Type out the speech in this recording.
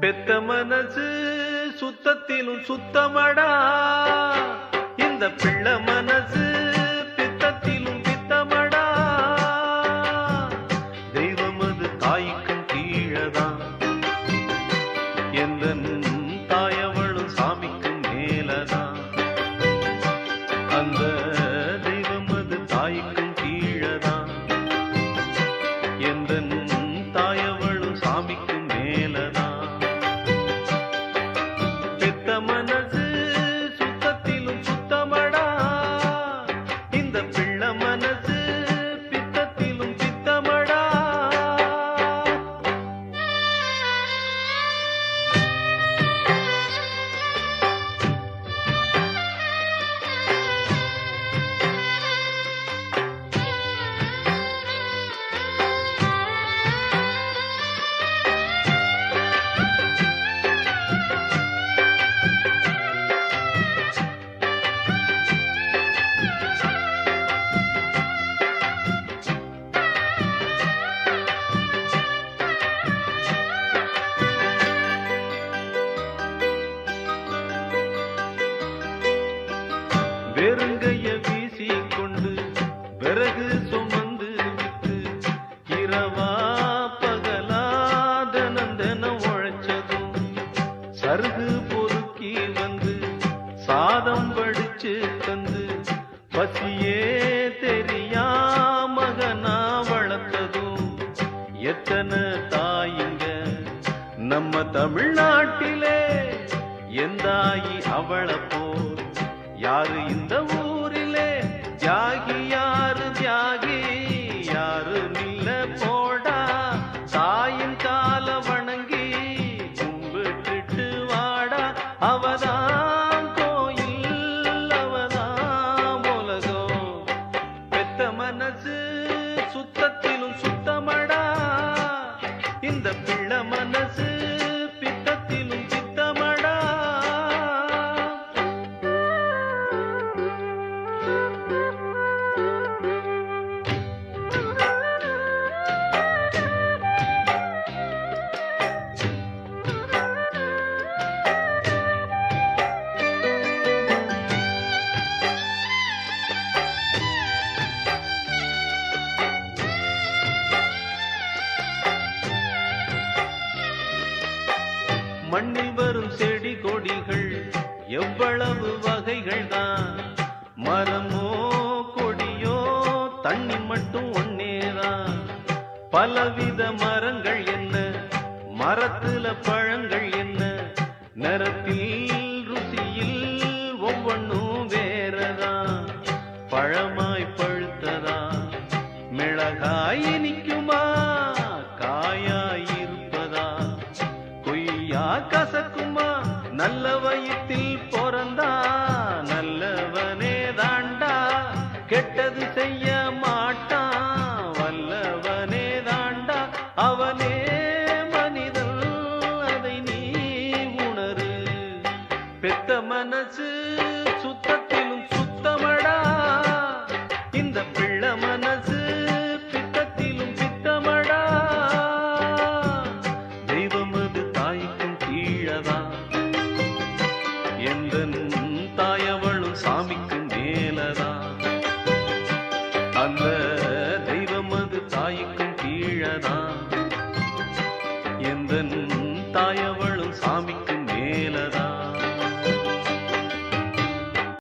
பெத்த மனசு சுத்தத்திலும் சுத்தமடா. இந்த பிள்ளை மனசு பித்தத்திலும் பித்தமடா. தெய்வமது தாய்க்கும் கீழதான். எந்த பெத்த பொறுக்கி வந்து சாதம் படிச்சு தந்து. பசியே தெரியா மகனா வளர்த்ததும். எத்தனை தாயிங்க? நம்ம தமிழ்நாட்டிலே எந்தாயி அவளை போல்? யாரு இந்த ஊர் எவ்வளவு வகைகள் தான் மரமோ கொடியோ தண்ணி மட்டும் ஒன்னேதான். பலவித மரங்கள் என்ன? மரத்துல பழங்கள் என்ன? நிறத்தில் ருசியில் ஒவ்வொன்றும் வேறதான். பழமாய் பழுத்ததா? மிளகாய் இனிக்குமா? காயாய் இருப்பதா? கொய்யா கசக்குமா? நல்லவை கெட்டது செய்ய மாட்டான் வல்லவனே தாண்டா அவனே மனிதன் அதை நீ உணரு. பெத்த மனசு சுத்தத்திலும் சுத்தமடா இந்த பிள்ளை மனசு பித்தத்திலும் பித்தமடா. தெய்வம் அது தாய்க்கும் கீழதான். எந்த தாயவளும் சாமிக்கும் Vienna.